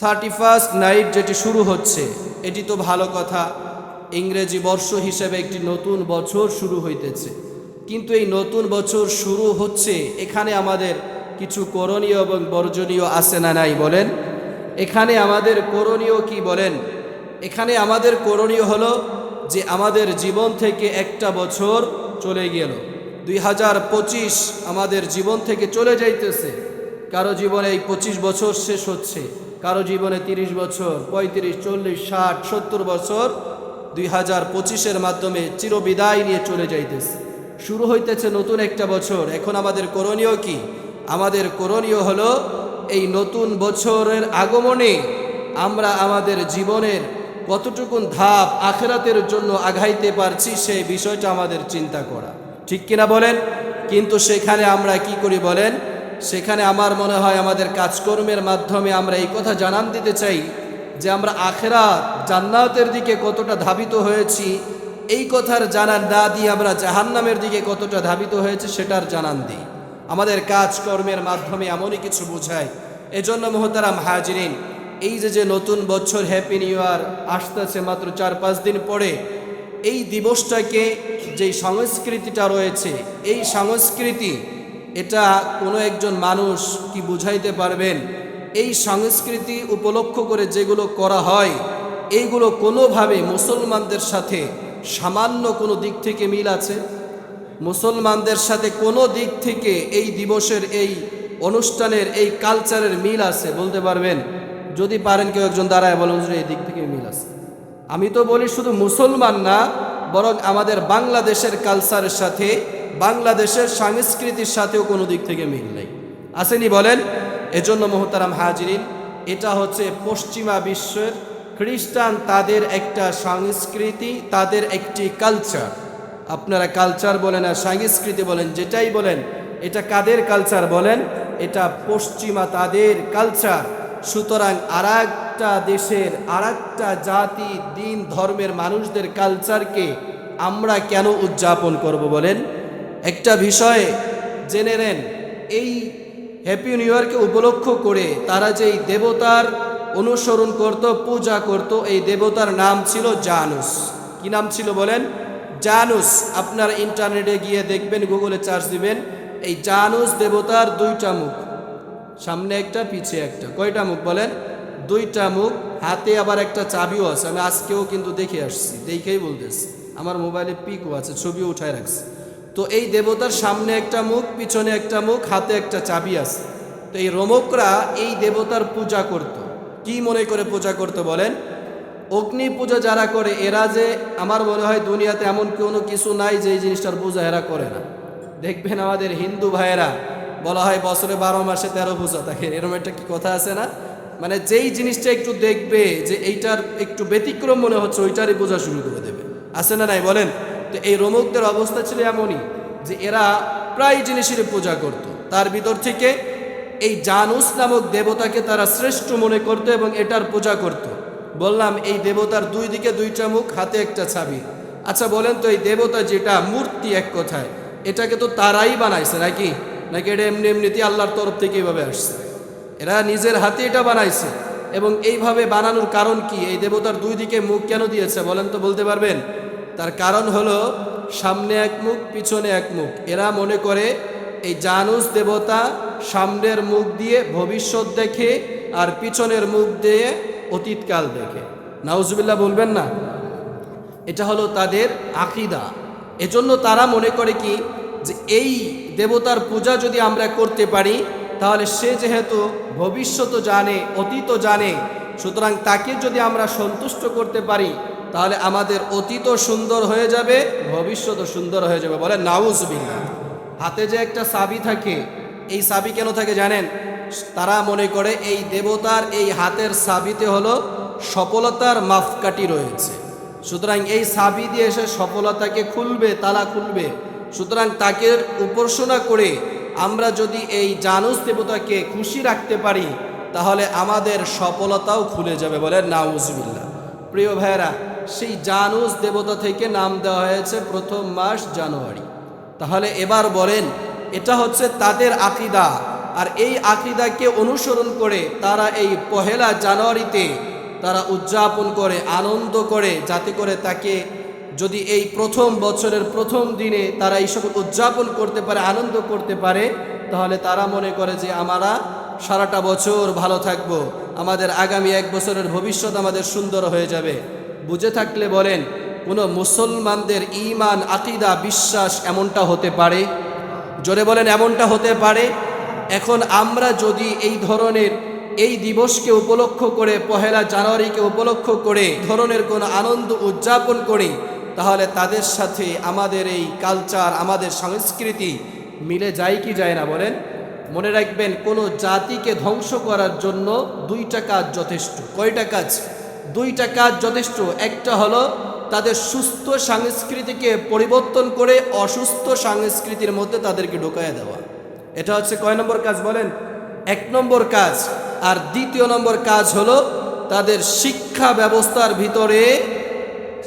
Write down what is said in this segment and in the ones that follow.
Thirty first night যেটি শুরু হচ্ছে, এটি তো ভালো কথা। ইংরেজি বর্ষ হিসেবে একটি নতুন বছর শুরু হইতেছে। কিন্তু এই নতুন বছর শুরু হচ্ছে, এখানে আমাদের কিছু করণীয় এবং বর্জনীয় আছে না নাই বলেন? এখানে আমাদের করণীয় কি বলেন? এখানে আমাদের করণীয় হলো যে আমাদের জীবন থেকে একটা বছর চলে গেল। দুই হাজার পঁচিশ আমাদের জীবন থেকে চলে যাইতেছে। কারও জীবনে এই পঁচিশ বছর শেষ হচ্ছে। কারও জীবনে তিরিশ বছর, পঁয়ত্রিশ, চল্লিশ, ষাট, সত্তর বছর, দুই হাজার পঁচিশের মাধ্যমে চিরবিদায় নিয়ে চলে যাইতেছে। শুরু হইতেছে নতুন একটা বছর। এখন আমাদের করণীয় কি? আমাদের করণীয় হলো এই নতুন বছরের আগমনে আমরা আমাদের জীবনের কতটুকুন ধাপ আখেরাতের জন্য আঘাইতে পারছি সেই বিষয়টা আমাদের চিন্তা করা। ঠিক কিনা বলেন? কিন্তু সেখানে আমরা কি করি বলেন? সেখানে আমার মনে হয় আমাদের কাজকর্মের মাধ্যমে আমরা এই কথা জানান দিতে চাই যে আমরা আখেরা জান্নাতের দিকে কতটা ধাবিত হয়েছি, এই কথার জানান না দিয়ে আমরা জাহান্নামের দিকে কতটা ধাবিত হয়েছে সেটার জানান দিই। আমাদের কাজকর্মের মাধ্যমে এমনই কিছু বোঝায়। এজন্য মোহতারাম হাজিরিন, এই যে যে নতুন বছর হ্যাপি নিউ ইয়ার আসতেছে মাত্র চার পাঁচ দিন পরে, এই দিবসটাকে যেই সংস্কৃতিটা রয়েছে, এই সংস্কৃতি এটা কোনো একজন মানুষ কি বুঝাইতে পারবেন? এই সংস্কৃতি উপলক্ষ করে যেগুলো করা হয়, এইগুলো কোনোভাবে মুসলমানদের সাথে সামান্য কোনো দিক থেকে মিল আছে? মুসলমানদের সাথে কোনো দিক থেকে এই দিবসের, এই অনুষ্ঠানের, এই কালচারের মিল আছে বলতে পারবেন? যদি পারেন কেউ একজন দাঁড়ায় বলুন যে এই দিক থেকে মিল আছে। আমি তো বলি শুধু মুসলমান না, বরং আমাদের বাংলাদেশের কালচারের সাথে বাংলাদেশের সংস্কৃতির সাথেও কোনো দিক থেকে মিল নেই। আসেনি বলেন, এজন্য মোহতারাম হাজিরিন, এটা হচ্ছে পশ্চিমা বিশ্বের খ্রিস্টান তাদের একটা সংস্কৃতি, তাদের একটি কালচার। আপনারা কালচার বলেন আর সংস্কৃতি বলেন, যেটাই বলেন, এটা কাদের কালচার বলেন? এটা পশ্চিমা তাদের কালচার। সুতরাং আর দেশের আর জাতি, দিন, ধর্মের মানুষদের কালচারকে আমরা কেন উদযাপন করব বলেন? একটা বিষয়ে জেনে নেন। এই হ্যাপি নিউ ইয়ারকে উপলক্ষ করে তারা যেই দেবতার অনুসরণ করত, পূজা করত, এই দেবতার নাম ছিল জানুস। কি নাম ছিল বলেন? জানুস। আপনার ইন্টারনেটে গিয়ে দেখবেন, গুগলে চার্জ দিবেন, এই জানুস দেবতার দুইটা মুখ। সামনে একটা, পিছে একটা। কয়টা মুখ বলেন? দুইটা মুখ। হাতে আবার একটা চাবিও আছে। আমি আজকেও কিন্তু দেখে আসছি। দেখেই বলতেছি। আমার মোবাইলে পিকও আছে, ছবিও উঠায় রাখছি। তো এই দেবতার সামনে একটা মুখ, পিছনে একটা মুখ, হাতে একটা চাবি আছে। তো এই রোমকরা এই দেবতার পূজা করত। কি মনে করে পূজা করতে বলেন? অগ্নি পূজা যারা করে, এরা যে আমার মনে হয় দুনিয়াতে এমন কোনো কিছু নাই যে এই জিনিসটার পূজা এরা করে না। দেখবেন আমাদের হিন্দু ভাইয়েরা, বলা হয় বছরে বারো মাসে তেরো পূজা থাকে। এরকম একটা কি কথা আছে না? মানে যেই জিনিসটা একটু দেখবে যে এইটার একটু ব্যতিক্রম মনে হচ্ছে, ওইটারই পূজা শুরু করে দেবে। আছে না নাই বলেন? তো এই রোমকদের অবস্থা ছিল এমনই যে এরা প্রায় জিনিসের পূজা করত। তার ভিতর থেকে এই জানুস নামক দেবতাকে তারা শ্রেষ্ঠ মনে করত এবং এটার পূজা করত। বললাম, এই দেবতার দুই দিকে দুইটা মুখ, হাতে একটা ছাবি। আচ্ছা বলেন তো, এই দেবতা যেটা, মূর্তি এক কথায়, এটাকে তো তারাই বানাইছে নাকি? নাকি এটা এমনি এমনিতে আল্লাহর তরফ থেকে এইভাবে আসছে? এরা নিজের হাতে এটা বানাইছে এবং এইভাবে বানানোর কারণ কি? এই দেবতার দুই দিকে মুখ কেন দিয়েছে, বলেন তো, বলতে পারবেন? তার কারণ হলো সামনে এক মুখ, পিছনে এক মুখ। এরা মনে করে এই জানুস দেবতা সামনের মুখ দিয়ে ভবিষ্যৎ দেখে আর পিছনের মুখ দিয়ে অতীতকাল দেখে। নাউজুবিল্লাহ বলবেন না? এটা হলো তাদের আকিদা। এজন্য তারা মনে করে কি যে এই দেবতার পূজা যদি আমরা করতে পারি, তাহলে সে যেহেতু ভবিষ্যৎ জানে অতীত জানে, সুতরাং তাকে যদি আমরা সন্তুষ্ট করতে পারি তাহলে আমাদের অতীত সুন্দর হয়ে যাবে ভবিষ্যৎও সুন্দর হয়ে যাবে। বলে নাউজ বিল্লা হাতে যে একটা সাবি থাকে, এই সাবি কেন থাকে জানেন? তারা মনে করে এই দেবতার এই হাতের সাবিতে হলো সফলতার মাপকাঠি রয়েছে। সুতরাং এই সাবি দিয়ে এসে সফলতাকে খুলবে, তালা খুলবে। সুতরাং তাকে উপাসনা করে আমরা যদি এই জানুস দেবতাকে খুশি রাখতে পারি, তাহলে আমাদের সফলতাও খুলে যাবে। বলে নাউজবিল্লা প্রিয় ভাইয়েরা সেই জানুস দেবতা থেকে নাম দেওয়া হয়েছে প্রথম মাস জানুয়ারি। তাহলে এবার বলেন, এটা হচ্ছে তাদের আকিদা। আর এই আকিদাকে অনুসরণ করে তারা এই পহেলা জানুয়ারিতে তারা উদযাপন করে, আনন্দ করে, যাতে করে তাকে যদি এই প্রথম বছরের প্রথম দিনে তারা এইসব উদযাপন করতে পারে, আনন্দ করতে পারে, তাহলে তারা মনে করে যে আমরা সারাটা বছর ভালো থাকব। আমাদের আগামী এক বছরের ভবিষ্যৎ আমাদের সুন্দর হয়ে যাবে। বুঝে থাকলে বলেন, কোনো মুসলমানদের ইমান আকিদা, বিশ্বাস এমনটা হতে পারে? জোরে বলেন, এমনটা হতে পারে? এখন আমরা যদি এই ধরনের এই দিবসকে উপলক্ষ করে, পহেলা জানুয়ারিকে উপলক্ষ করে ধরনের কোনো আনন্দ উদযাপন করি, তাহলে তাদের সাথে আমাদের এই কালচার আমাদের সংস্কৃতি মিলে যায় কি যায় না বলেন? মনে রাখবেন, কোনো জাতিকে ধ্বংস করার জন্য দুইটা কাজ যথেষ্ট। কয়টা কাজ? দুইটা কাজ যথেষ্ট। একটা হলো তাদের সুস্থ সংস্কৃতিকে পরিবর্তন করে অসুস্থ সংস্কৃতির মধ্যে তাদেরকে ঢোকায় দেওয়া। এটা হচ্ছে কয় নম্বর কাজ বলেন? এক নম্বর কাজ। আর দ্বিতীয় নম্বর কাজ হলো তাদের শিক্ষা ব্যবস্থার ভিতরে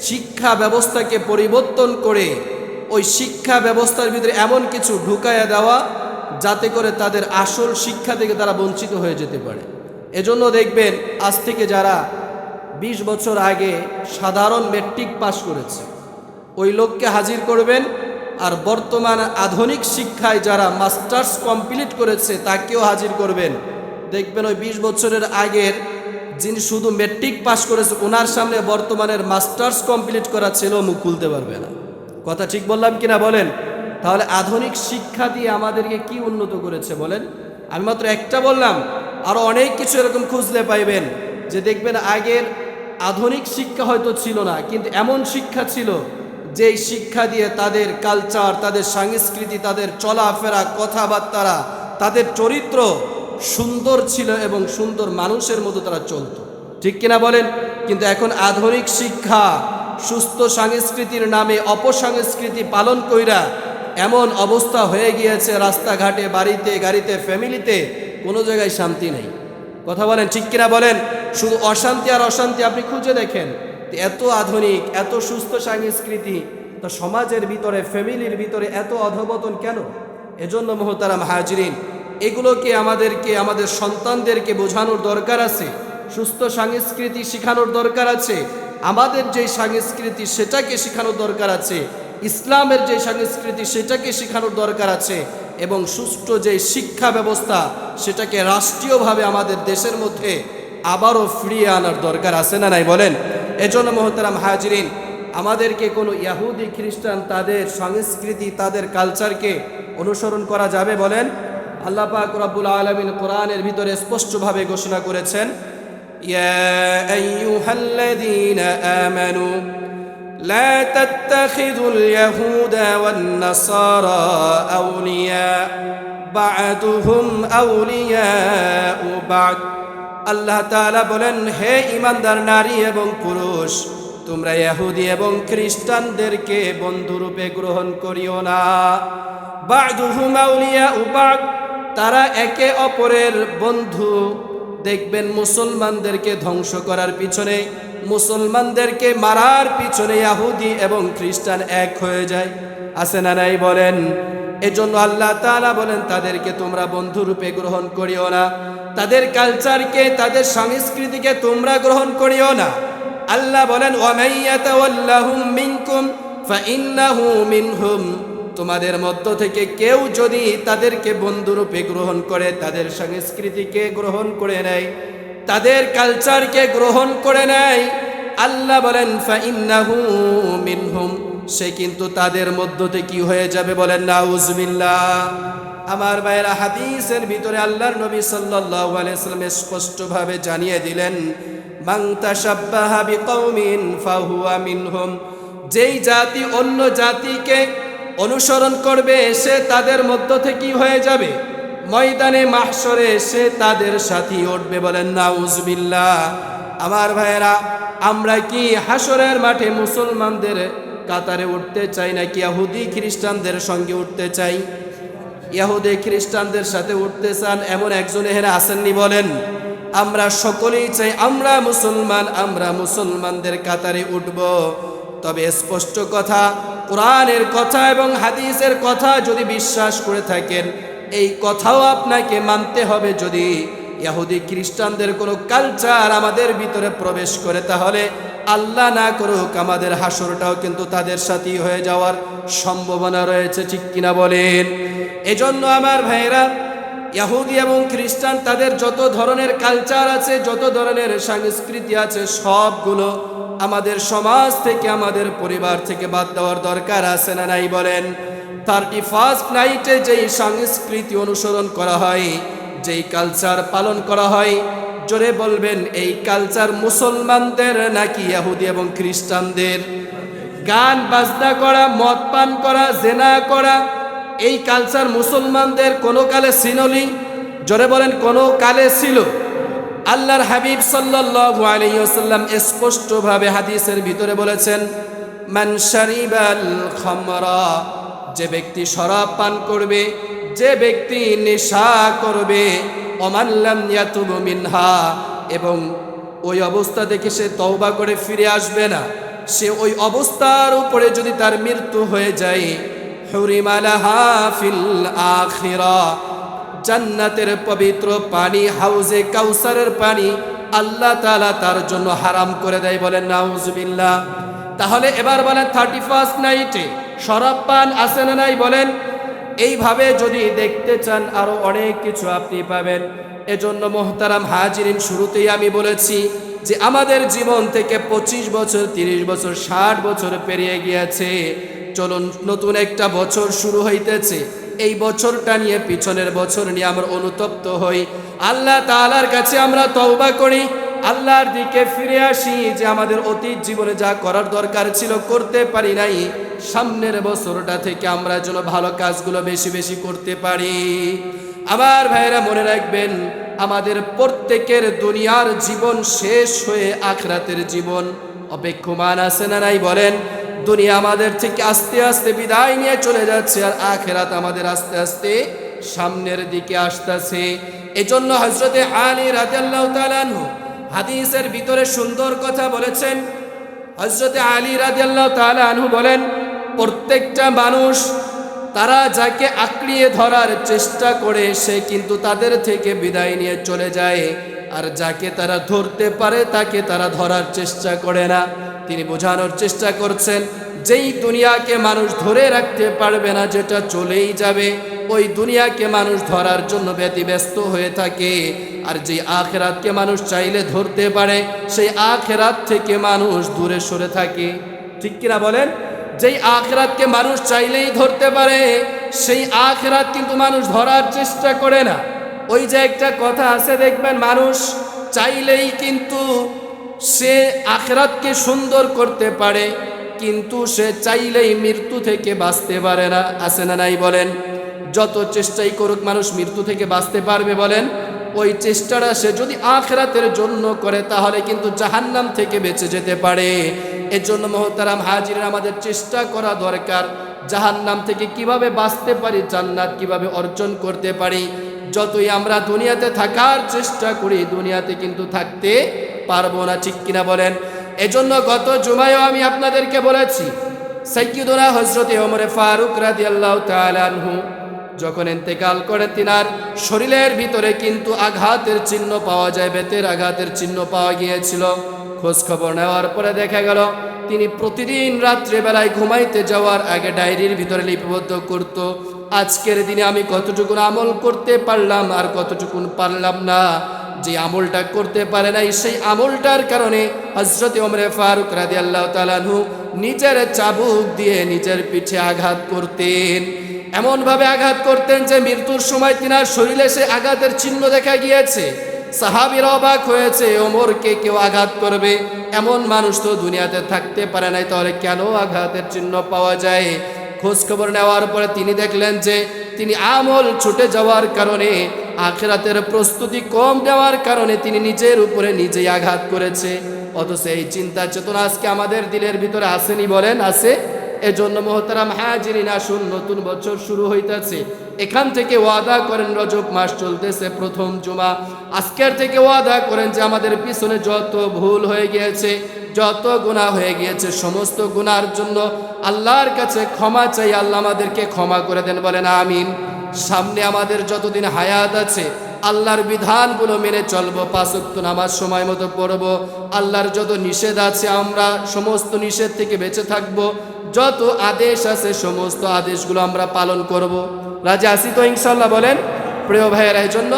শিক্ষা ব্যবস্থাকে পরিবর্তন করে ওই শিক্ষা ব্যবস্থার ভিতরে এমন কিছু ঢুকায়া দেওয়া যাতে করে তাদের আসল শিক্ষা থেকে তারা বঞ্চিত হয়ে যেতে পারে। এজন্য দেখবেন আজ থেকে যারা ২০ বছর আগে সাধারণ মেট্রিক পাস করেছে। ওই লোককে হাজির করবেন আর বর্তমান আধুনিক শিক্ষায় যারা মাস্টার্স কমপ্লিট করেছে তাকেও হাজির করবেন। দেখবেন ওই ২০ বছরের আগের যিনি শুধু মেট্রিক পাস করেছে, ওনার সামনে বর্তমানের মাস্টার্স কমপ্লিট করা ছেলেও মুখ খুলতে পারবে না। কথা ঠিক বললাম কিনা বলেন? তাহলে আধুনিক শিক্ষা দিয়ে আমাদেরকে কি উন্নত করেছে বলেন? আমি মাত্র একটা বললাম আরও অনেক কিছু এরকম খুঁজলে পাইবেন। যে দেখবেন আগের আধুনিক শিক্ষা হয়তো ছিল না, কিন্তু এমন শিক্ষা ছিল যেই শিক্ষা দিয়ে তাদের কালচার তাদের সংস্কৃতি, তাদের চলাফেরা, কথাবার্তারা, তাদের চরিত্র সুন্দর ছিল এবং সুন্দর মানুষের মতো তারা চলত। ঠিক কিনা বলেন? কিন্তু এখন আধুনিক শিক্ষা, সুস্থ সংস্কৃতির নামে অপসংস্কৃতি পালন কইরা এমন অবস্থা হয়ে গিয়েছে, রাস্তাঘাটে, বাড়িতে, গাড়িতে ফ্যামিলিতে কোনো জায়গায় শান্তি নেই। কথা বলেন, ঠিক কিনা বলেন? শুধু অশান্তি আর অশান্তি আপনি খুঁজে দেখেন। এত আধুনিক, এত সুস্থ সংস্কৃতি, তো সমাজের ভিতরে, ফ্যামিলির ভিতরে এত অধবতন কেন? এজন্য মহতারাম হাজরিন, এগুলোকে আমাদেরকে, আমাদের সন্তানদেরকে বোঝানোর দরকার আছে, সুস্থ সংস্কৃতি শেখানোর দরকার আছে, আমাদের যে সংস্কৃতি সেটাকে শেখানোর দরকার আছে, ইসলামের যে সংস্কৃতি সেটাকে শেখানোর দরকার আছে, এবং সুষ্ঠু যে শিক্ষা ব্যবস্থা সেটাকে রাষ্ট্রীয়ভাবে আমাদের দেশের মধ্যে আবারও ফিরিয়ে আনার দরকার আছে না নাই বলেন এজন্য মোহতারাম হাজরিন আমাদেরকে কোনো ইয়াহুদি খ্রিস্টান তাদের সংস্কৃতি তাদের কালচারকে অনুসরণ করা যাবে বলেন আল্লাহ পাক রব্বুল আলমিন কোরআনের ভিতরে স্পষ্টভাবে ঘোষণা করেছেন يا أيها الذين آمنوا لا تتخذوا اليهود والنصارى أولياء বা'দুহুম আউলিয়া বা'দ। আল্লাহ তাআলা বলেন, হে ইমানদার নারী এবং পুরুষ, তোমরা ইহুদি এবং খ্রিস্টানদেরকে বন্ধুরূপে গ্রহণ করিও না। বা'দুহুম আউলিয়াউ বা'দ, তারা একে অপরের বন্ধু। দেখবেন মুসলমানদেরকে ধ্বংস করার পিছনে, মুসলমানদেরকে মারার পিছনে ইয়াহুদি এবং খ্রিস্টান এক হয়ে যায়। আসে না নাই বলেন? এজন্য আল্লাহ তাআলা বলেন, তাদেরকে তোমরা বন্ধুরূপে গ্রহণ করিও না। তাদের কালচারকে, তাদের সংস্কৃতিকে তোমরা গ্রহণ করিও না। আল্লাহ বলেন মিনহুম। তোমাদের মধ্য থেকে কেউ যদি তাদেরকে বন্ধুরূপে গ্রহণ করে, তাদের সংস্কৃতিকে গ্রহণ করে নেয়, তাদের কালচারকে গ্রহণ করে নেয়, আল্লাহ বলেন, ফাইন্নাহু মিনহুম। সে কিন্তু তাদের মধ্য থেকে কি হয়ে যাবে বলেন নাউজবিল্লাহ আমার ভাইয়েরা, হাদিসের ভিতরে আল্লাহর নবী সাল্লাল্লাহু আলাইহি সাল্লাম স্পষ্টভাবে জানিয়ে দিলেন, মান তাশাব্বাহা বিকৌমিন ফাহুয়া মিনহুম। যেই জাতি অন্য জাতিকে অনুসরণ করবে, সে তাদের মধ্য থেকে হয়ে যাবে? ময়দানে মাহসরে সে তাদের সাথী উঠবে বলেন নাউজবিল্লাহ আমার ভাইয়েরা, আমরা কি হাসরের মাঠে মুসলমানদের কাতারে উঠতে চাই নাকি ইয়াহুদি খ্রিস্টানদের সঙ্গে উঠতে চাই? ইয়াহুদি খ্রিস্টানদের সাথে উঠতে চান এমন একজন এখানে আসেননি বলেন, আমরা সকলেই চাই আমরা মুসলমান, আমরা মুসলমানদের কাতারে উঠব। তবে স্পষ্ট কথা, কোরআনের কথা এবং হাদিসের কথা যদি বিশ্বাস করে থাকেন, এই কথাও আপনাকে মানতে হবে। যদি ইহুদি খ্রিস্টানদের কোনো কালচার আমাদের ভিতরে প্রবেশ করে, তাহলে আল্লাহ না করুক, আমাদের হাসরটাও কিন্তু তাদের সাথেই হয়ে যাওয়ার সম্ভাবনা রয়েছে, ঠিক কিনা বলেন? এজন্য আমার ভাইয়েরা ইহুদি এবং খ্রিস্টান, তাদের যত ধরনের কালচার আছে, যত ধরনের সংস্কৃতি আছে, সবগুলো আমাদের সমাজ থেকে, আমাদের পরিবার থেকে বাদ দেওয়ার দরকার আছে না নাই বলেন? থার্টি ফার্স্ট নাইটে যেই সংস্কৃতি অনুসরণ করা হয়, যেই কালচার পালন করা হয় জোরে বলবেন, এই কালচার মুসলমানদের নাকি ইহুদি এবং খ্রিস্টানদের? গান, বাজনা করা, মদ পান করা, জেনা করা, এই কালচার মুসলমানদের কোনো কালে সিনলি জোরে বলেন, কোনো কালে ছিল। আল্লাহর হাবিব সাল্লাল্লাহু আলাইহি ওয়াসাল্লাম স্পষ্টভাবে হাদিসের ভিতরে বলেছেন, মান শারিবাল খামরা, যে ব্যক্তি শরাব পান করবে, যে ব্যক্তি নেশা করবে অমাল্লাম ইয়াতুব মিনহা, এবং ওই অবস্থা দেখে সে তওবা করে ফিরে আসবে না। সে ওই অবস্থার উপরে যদি তার মৃত্যু হয়ে যায় হুরিমালাহা ফিল আখিরা, জান্নাতের পবিত্র পানি, হাউজে কাউসারের পানি আল্লাহ তাআলা তার জন্য হারাম করে দেয় বলেন নাউজুবিল্লাহ। তাহলে এবার বলেন থার্টি ফার্স্ট নাইটে শরাব পান আছে না নাই বলেন? এইভাবে যদি দেখতে চান, আরও অনেক কিছু আপনি পাবেন। এজন্য মোহতারাম হাজিরিন, শুরুতেই আমি বলেছি যে আমাদের জীবন থেকে ২৫ বছর ৩০ বছর, ষাট বছর পেরিয়ে গিয়েছে। চলুন, নতুন একটা বছর শুরু হইতেছে। এই বছরটা নিয়ে, পিছনের বছর নিয়ে আমরা অনুতপ্ত হই। আল্লাহ তাআলার কাছে আমরা তওবা করি। আল্লাহর দিকে ফিরে আসি যে আমাদের অতীত জীবনে যা করার দরকার ছিল, করতে পারি নাই। সামনের বছরটা থেকে আমরা যেন ভালো কাজগুলো বেশি বেশি করতে পারি। আবার ভাইরা মনে রাখবেন, আমাদের প্রত্যেকের দুনিয়ার জীবন শেষ হয়ে আখরাতের জীবন অপেক্ষমান আছে না নাই বলেন? দুনিয়া আমাদের থেকে আস্তে আস্তে বিদায় নিয়ে চলে যাচ্ছে আর আখেরাত আমাদের আস্তে আস্তে সামনের দিকে আসতেছে। এজন্য হজরতে আলী রাজাল্লাহ তালানহু হাদিসের ভিতরে সুন্দর কথা বলেছেন। হজরতে আলী রাজিয়াল্লাহ তাআলা আনহু বলেন প্রত্যেকটা মানুষ, তারা যাকে আঁকড়িয়ে ধরার চেষ্টা করে, সে কিন্তু তাদের থেকে বিদায় নিয়ে চলে যায়। আর যাকে তারা ধরতে পারে, তাকে তারা ধরার চেষ্টা করে না। তিনি বোঝানোর চেষ্টা করছেন, যেই দুনিয়াকে মানুষ ধরে রাখতে পারবে না, যেটা চলেই যাবে, ওই দুনিয়াকে মানুষ ধরার জন্য ব্যতিব্যস্ত হয়ে থাকে। আর যে আখেরাতকে মানুষ চাইলে ধরতে পারে, সেই আখেরাত থেকে মানুষ দূরে সরে থাকে। ঠিক কিনা বলেন? যেই আখরাতকে মানুষ চাইলেই ধরতে পারে, সেই আখরাত কিন্তু মানুষ ধরার চেষ্টা করে না। ওই যে একটা কথা আছে দেখবেন, মানুষ চাইলেই কিন্তু সে আখরাতকে সুন্দর করতে পারে, কিন্তু সে চাইলেই মৃত্যু থেকে বাঁচতে পারে না। আছে না নাই বলেন? যত চেষ্টাই করুক মানুষ মৃত্যু থেকে বাঁচতে পারবে বলেন? ওই চেষ্টাটা সে যদি আখরাতের জন্য করে, তাহলে কিন্তু জাহান্নাম থেকে বেঁচে যেতে পারে। এর জন্য মহতারাম হাজির আমাদের চেষ্টা করা দরকার। জাহান নাম থেকে কীভাবে বাঁচতে পারি, জান্নাত কীভাবে অর্জন করতে পারি, যতই আমরা দুনিয়াতে থাকার চেষ্টা করি, দুনিয়াতে কিন্তু থাকতে পারব না, ঠিক কিনা বলেন? এজন্য গত জুমায়ও আমি আপনাদেরকে বলেছি সৈয়দুনা হজরতে ওমরে ফারুক রাদি আল্লাহ তালহু যখন ইন্তেকাল করে তিনার শরীরের ভিতরে কিন্তু আঘাতের চিহ্ন পাওয়া যায়, বেতের আঘাতের চিহ্ন পাওয়া গিয়েছিল। খোঁজ খবর নেওয়ার পরে দেখা গেল, তিনি প্রতিদিন রাত্রেবেলায় ঘুমাইতে যাওয়ার আগে ডায়েরির ভিতরে লিপিবদ্ধ করত। আজকের দিনে আমি কতটুকুন আমল করতে পারলাম আর কতটুকুন পারলাম না। যে আমলটা করতে পারে নাই, সেই আমলটার কারণে হজরত ওমরে ফারুক রাদি আল্লাহ তালানহু নিজের চাবুক দিয়ে নিজের পিঠে আঘাত করতেন। এমনভাবে আঘাত করতেন যে মৃত্যুর সময় তিনার শরীরে সে আঘাতের চিহ্ন দেখা গিয়েছে। সাহাবির অবাক হয়েছে, ওমরকে কেউ আঘাত করবে? এমন মানুষ তো দুনিয়াতে থাকতে পারে নাই, তাহলে কেন আঘাতের চিহ্ন পাওয়া যায়? খোঁজ খবর নেওয়ার পরে তিনি দেখলেন যে, তিনি আমল ছুটে যাওয়ার কারণে, আখেরাতের প্রস্তুতি কম দেওয়ার কারণে তিনি নিজের উপরে নিজেই আঘাত করেছে। অথচ এই চিন্তা চেতনা আজকে আমাদের দিলের ভিতরে আসেনি বলেন, আছে? এজন্য মোহতারাম হাজিরিন আসুন নতুন বছর শুরু হইতেছে। এখান থেকে ওয়াদা করেন রজব মাস চলতেছে প্রথম জুমা। আজকের থেকে ওয়াদা করেন যে আমাদের পিছনে যত ভুল হয়ে গিয়েছে, যত গুণা হয়ে গিয়েছে, সমস্ত গুনার জন্য আল্লাহর কাছে ক্ষমা চাই, আল্লাহ আমাদেরকে ক্ষমা করে দেন, বলেন আমিন। সামনে আমাদের যতদিন হায়াত আছে, আল্লাহর বিধানগুলো মেনে চলবো পাঁচক্ত নামাজ সময় মতো পড়ব। আল্লাহর যত নিষেধ আছে, আমরা সমস্ত নিষেধ থেকে বেঁচে থাকব। যত আদেশ আছে, সমস্ত আদেশগুলো আমরা পালন করব। রাজা আসি তো ইনশাল্লাহ বলেন? প্রিয় ভাইয়েরা এই জন্য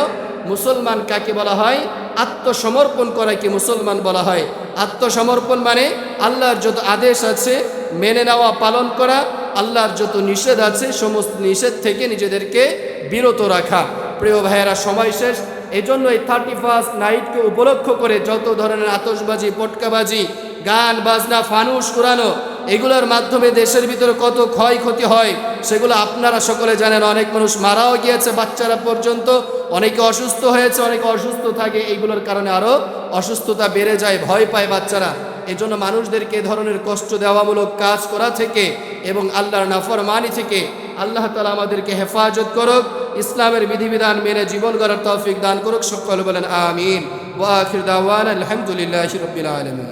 মুসলমান কাকে বলা হয়? আত্মসমর্পণ করাকে মুসলমান বলা হয়। আত্মসমর্পণ মানে আল্লাহর যত আদেশ আছে, মেনে নেওয়া, পালন করা, আল্লাহর যত নিষেধ আছে, সমস্ত নিষেধ থেকে নিজেদেরকে বিরত রাখা। প্রিয় ভাইয়েরা, সময় শেষ। এই জন্য এই থার্টি ফার্স্ট নাইটকে উপলক্ষ করে যত ধরনের আতশবাজি, পটকাবাজি, গান, বাজনা, ফানুস উড়ানো এগুলোর মাধ্যমে দেশের ভিতরে কত ক্ষয়ক্ষতি হয়, সেগুলো আপনারা সকলে জানেন। অনেক মানুষ মারাও গিয়েছে বাচ্চারা পর্যন্ত, অনেকে অসুস্থ হয়েছে, অনেকে অসুস্থ থাকে, এইগুলোর কারণে আরও অসুস্থতা বেড়ে যায়, ভয় পায় বাচ্চারা। এজন্য মানুষদেরকে ধরনের কষ্ট দেওয়ামূলক কাজ করা থেকে এবং আল্লাহর নাফর নাফরমানি থেকে আল্লাহ তালা আমাদেরকে হেফাজত করুক, ইসলামের বিধিবিধান মেনে জীবন গড়ার তৌফিক দান করুক, সকল বলেন আমিন। ওয়াখির দাওয়ান আলহামদুলিল্লাহ রবিল আলমিন।